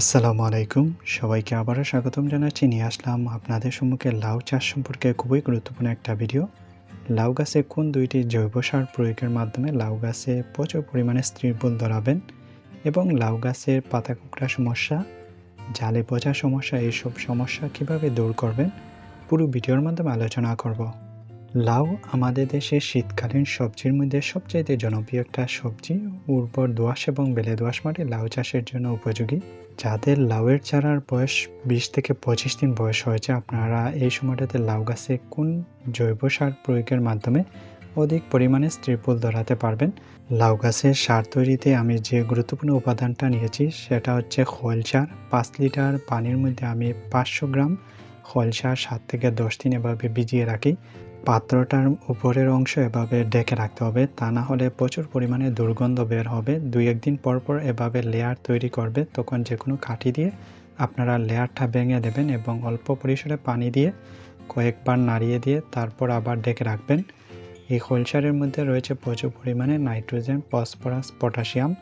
আসসালামু আলাইকুম। সবাইকে আবারও স্বাগতম জানাচ্ছি। নিয়ে আসলাম আপনাদের সম্মুখে লাউ চাষ সম্পর্কে খুবই গুরুত্বপূর্ণ একটা ভিডিও। লাউ গাছে কোন দুইটি জৈব সার প্রয়োগের মাধ্যমে লাউ গাছে প্রচুর পরিমাণে স্ত্রীবুল ধরাবেন এবং লাউ গাছের পাতা কুকড়া সমস্যা, জালে পচা সমস্যা, এইসব সমস্যা কীভাবে দূর করবেন, পুরো ভিডিওর মাধ্যমে আলোচনা করব। লাউ আমাদের দেশে শীতকালীন সবজির মধ্যে সবচাইতে জনপ্রিয় একটা সবজি। উর্বর দোআঁশ এবং বেলে দোআঁশ মাটি লাউ চাষের জন্য উপযোগী। যাদের লাউয়ের চারার বয়স বিশ থেকে পঁচিশ দিন বয়স হয়েছে, আপনারা এই সময়টাতে লাউ গাছে কোন জৈব সার প্রয়োগের মাধ্যমে অধিক পরিমাণে স্ত্রীফুল ধরাতে পারবেন? লাউ গাছের সার তৈরিতে আমি যে গুরুত্বপূর্ণ উপাদানটা নিয়েছি, সেটা হচ্ছে খোল সার। পাঁচ লিটার পানির মধ্যে আমি পাঁচশো গ্রাম খোল সার সাত থেকে দশ দিন এভাবে ভিজিয়ে রাখি। পাত্রটার উপরের অংশ এভাবে ডেকে রাখতে হবে, তা না হলে প্রচুর পরিমাণে দুর্গন্ধ বের হবে। দুই একদিন পর পর এভাবে লেয়ার তৈরি করবে, তখন যে কোনো কাঠি দিয়ে আপনারা লেয়ারটা ভেঙে দেবেন এবং অল্প পরিসরে পানি দিয়ে কয়েকবার নাড়িয়ে দিয়ে তারপর আবার ডেকে রাখবেন। এই খোলসারের মধ্যে রয়েছে প্রচুর পরিমাণে নাইট্রোজেন, ফসফরাস, পটাশিয়াম,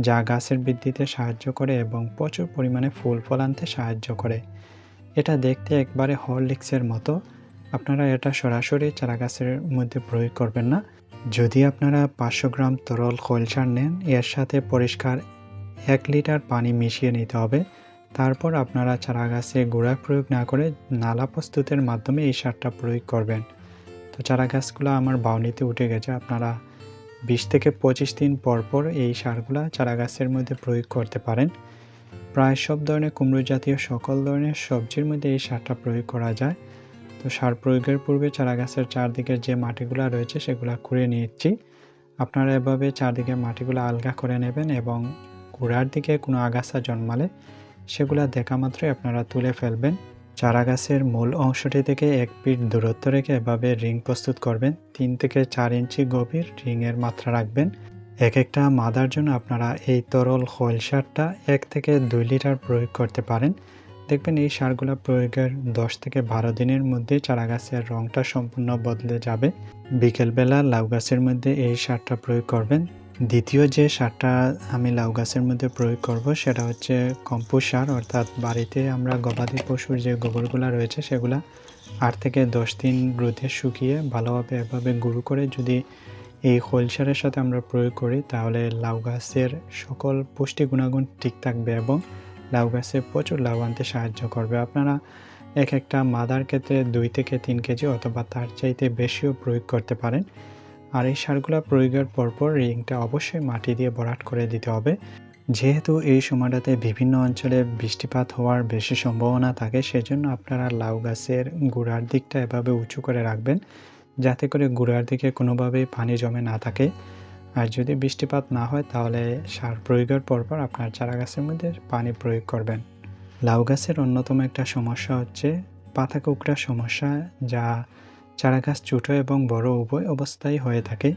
যা গাছের বৃদ্ধিতে সাহায্য করে এবং প্রচুর পরিমাণে ফুল ফল আনতে সাহায্য করে। এটা দেখতে একবারে হরলিক্সের মতো। আপনারা এটা সরাসরি চারা গাছের মধ্যে প্রয়োগ করবেন না। যদি আপনারা পাঁচশো গ্রাম তরল খৈল সার নেন, এর সাথে পরিষ্কার এক লিটার পানি মিশিয়ে নিতে হবে। তারপর আপনারা চারা গাছে গোড়া প্রয়োগ না করে নালা প্রস্তুতের মাধ্যমে এই সারটা প্রয়োগ করবেন। তো চারা গাছগুলো আমার বাউনিতে উঠে গেছে, আপনারা বিশ থেকে পঁচিশ দিন পর পর এই সারগুলো চারা গাছের মধ্যে প্রয়োগ করতে পারেন। প্রায় সব ধরনের কুমড়ো জাতীয় সকল ধরনের সবজির মধ্যে এই সারটা প্রয়োগ করা যায়। তো সার প্রয়োগের পূর্বে চারা গাছের চারদিকে যে মাটিগুলো রয়েছে সেগুলো খুঁড়ে নিচ্ছি আপনারা এভাবে চারদিকে মাটিগুলো আলগা করে নেবেন এবং গোড়ার দিকে কোনো আগাছা জন্মালে সেগুলো দেখা মাত্রই আপনারা তুলে ফেলবেন। চারা গাছের মূল অংশটি থেকে এক ফিট দূরত্ব রেখে এভাবে রিং প্রস্তুত করবেন। তিন থেকে চার ইঞ্চি গভীর রিংয়ের মাত্রা রাখবেন। এক একটা মাদার জন্য আপনারা এই তরল খোল সারটা এক থেকে দুই লিটার প্রয়োগ করতে পারেন। দেখবেন এই সারগুলো প্রয়োগের দশ থেকে বারো দিনের মধ্যে চারা গাছের রঙটা সম্পূর্ণ বদলে যাবে। বিকেলবেলা লাউ গাছের মধ্যে এই সারটা প্রয়োগ করবেন। দ্বিতীয় যে সারটা আমি লাউ গাছের মধ্যে প্রয়োগ করব সেটা হচ্ছে কম্পোস্ট সার, অর্থাৎ বাড়িতে আমরা গবাদি পশুর যে গোবরগুলো রয়েছে সেগুলা আট থেকে দশ দিন রোদে শুকিয়ে ভালোভাবে এভাবে গুঁড়ো করে যদি এই হোল সারের সাথে আমরা প্রয়োগ করি, তাহলে লাউ গাছের সকল পুষ্টি গুণাগুণ ঠিক থাকবে এবং লাউ গাছে প্রচুর লাউ আনতে সাহায্য করবে। আপনারা এক একটা মাদার ক্ষেত্রে দুই থেকে তিন কেজি অথবা তার চাইতে বেশিও প্রয়োগ করতে পারেন। আর এই সারগুলো প্রয়োগের পরপর রিংটা অবশ্যই মাটি দিয়ে ভরাট করে দিতে হবে। যেহেতু এই সময়টাতে বিভিন্ন অঞ্চলে বৃষ্টিপাত হওয়ার বেশি সম্ভাবনা থাকে, সেজন্য আপনারা লাউ গাছের গোড়ার দিকটা এভাবে উঁচু করে রাখবেন, যাতে করে গোড়ার দিকে কোনোভাবেই পানি জমে না থাকে। আর যদি বৃষ্টিপাত না হয়, তাহলে সার প্রয়োগের পরপর আপনার চারা গাছের মধ্যে পানি প্রয়োগ করবেন। লাউ গাছের অন্যতম একটা সমস্যা হচ্ছে পাতা কুকড়া সমস্যা, যা চারা গাছ ছোটো এবং বড় উভয় অবস্থায় হয়ে থাকে।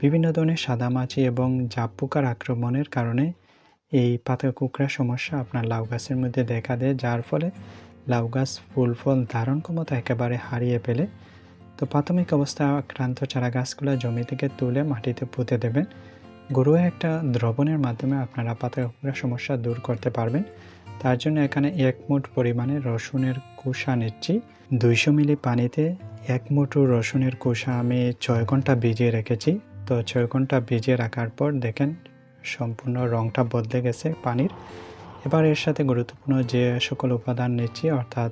বিভিন্ন ধরনের সাদামাছি এবং জাপ পোকার আক্রমণের কারণে এই পাতা কুকড়া সমস্যা আপনার লাউ গাছের মধ্যে দেখা দেয়, যার ফলে লাউ গাছ ফুল ফল ধারণ ক্ষমতা একেবারে হারিয়ে ফেলে। তো প্রাথমিক অবস্থায় আক্রান্ত চারা গাছগুলো জমি থেকে তুলে মাটিতে পুঁতে দেবেন। গরুয়া একটা দ্রবণের মাধ্যমে আপনারা পাতা কুকড়া সমস্যা দূর করতে পারবেন। তার জন্য এখানে এক মুঠ পরিমাণে রসুনের কুষা নিচ্ছি। দুইশো মিলি পানিতে এক মুঠো রসুনের কুষা আমি ছয় ঘণ্টা ভিজিয়ে রেখেছি। তো ছয় ঘণ্টা ভিজিয়ে রাখার পর দেখেন সম্পূর্ণ রঙটা বদলে গেছে পানির। এবার এর সাথে গুরুত্বপূর্ণ যে সকল উপাদান নিচ্ছি, অর্থাৎ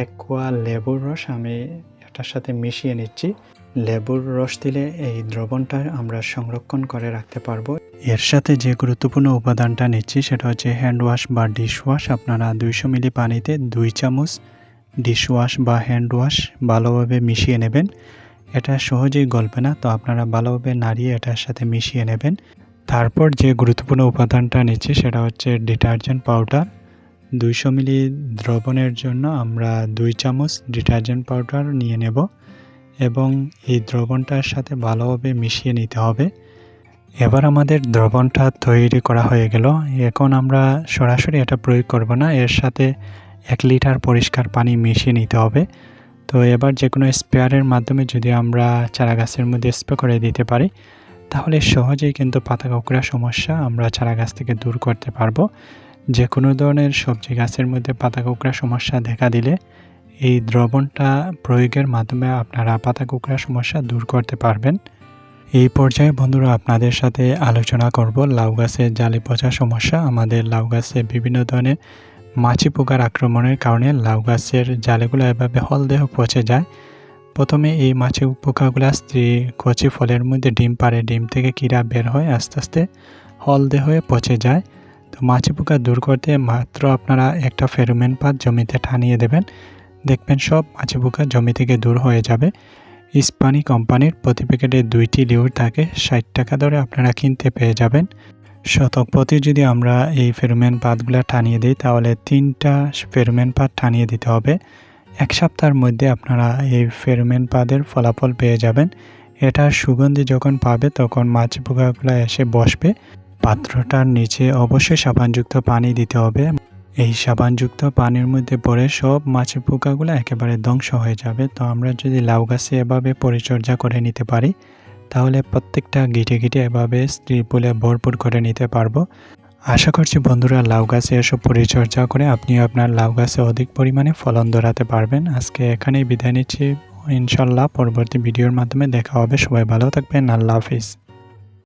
এক কোয়া লেবুর রস আমি এটার সাথে মিশিয়ে নিচ্ছি। লেবুর রস দিলে এই দ্রবণটা আমরা সংরক্ষণ করে রাখতে পারব। এর সাথে যে গুরুত্বপূর্ণ উপাদানটা নিচ্ছি সেটা হচ্ছে হ্যান্ড ওয়াশ বা ডিশ ওয়াশ আপনারা দুইশো মিলি পানিতে দুই চামচ ডিশ ওয়াশ বা হ্যান্ড ওয়াশ ভালোভাবে মিশিয়ে নেবেন। এটা সহজেই গলবে না, তো আপনারা ভালোভাবে নাড়িয়ে এটার সাথে মিশিয়ে নেবেন। তারপর যে গুরুত্বপূর্ণ উপাদানটা নিচ্ছি সেটা হচ্ছে ডিটারজেন্ট পাউডার। দুইশো মিলি দ্রবণের জন্য আমরা দুই চামচ ডিটারজেন্ট পাউডার নিয়ে নেব এবং এই দ্রবণটার সাথে ভালোভাবে মিশিয়ে নিতে হবে। এবার আমাদের দ্রবণটা তৈরি করা হয়ে গেল। এখন আমরা সরাসরি এটা প্রয়োগ করব না, এর সাথে এক লিটার পরিষ্কার পানি মিশিয়ে নিতে হবে। তো এবার যে কোনো স্প্রেয়ারের মাধ্যমে যদি আমরা চারা গাছের মধ্যে স্প্রে করে দিতে পারি, তাহলে সহজেই কিন্তু পাতা কাঁকড়া সমস্যা আমরা চারা গাছ থেকে দূর করতে পারব। যে কোনো ধরনের সবজি গাছের মধ্যে পাতা কুকড়া সমস্যা দেখা দিলে এই দ্রবণটা প্রয়োগের মাধ্যমে আপনারা পাতা কুকড়া সমস্যা দূর করতে পারবেন। এই পর্যায়ে বন্ধুরা আপনাদের সাথে আলোচনা করব লাউ গাছের জালি পচা সমস্যা। আমাদের লাউ গাছে বিভিন্ন ধরনের মাছি পোকার আক্রমণের কারণে লাউ গাছের জালেগুলো এভাবে হলদেহ পচে যায়। প্রথমে এই মাছি পোকাগুলো স্ত্রী কচি ফলের মধ্যে ডিম পারে ডিম থেকে কীরা বের হয়, আস্তে আস্তে হলদে হয়ে পচে যায়। তো মাছি পোকা দূর করতে মাত্র আপনারা একটা ফেরোমেন পাত জমিতে টানিয়ে দেবেন। দেখবেন সব মাছি পোকা জমি থেকে দূর হয়ে যাবে। ইস্পানি কোম্পানির প্রতি প্যাকেটে দুইটি লিউর থাকে, ষাট টাকা ধরে আপনারা কিনতে পেয়ে যাবেন। শতক প্রতি যদি আমরা এই ফেরোমেন পাতগুলো টানিয়ে দিই, তাহলে তিনটা ফেরোমেন পাত টানিয়ে দিতে হবে। এক সপ্তাহের মধ্যে আপনারা এই ফেরোমেন পাদের ফলাফল পেয়ে যাবেন। এটার সুগন্ধি যখন পাবে, তখন মাছি পোকাগুলো এসে বসবে। পাত্রটার নিচে অবশ্যই সাবানযুক্ত পানি দিতে হবে। এই সাবানযুক্ত পানির মধ্যে পড়ে সব মাছের পোকাগুলো একেবারে ধ্বংস হয়ে যাবে। তো আমরা যদি লাউ গাছে এভাবে পরিচর্যা করে নিতে পারি, তাহলে প্রত্যেকটা গিটে গিটে এভাবে স্ত্রী ফুলে ভরপুর করে নিতে পারব। আশা করছি বন্ধুরা লাউ গাছে এসব পরিচর্যা করে আপনি আপনার লাউ গাছে অধিক পরিমাণে ফলন ধরাতে পারবেন। আজকে এখানেই বিদায় নিচ্ছি। ইনশাল্লাহ পরবর্তী ভিডিওর মাধ্যমে দেখা হবে। সবাই ভালো থাকবেন। আল্লাহ হাফিজ।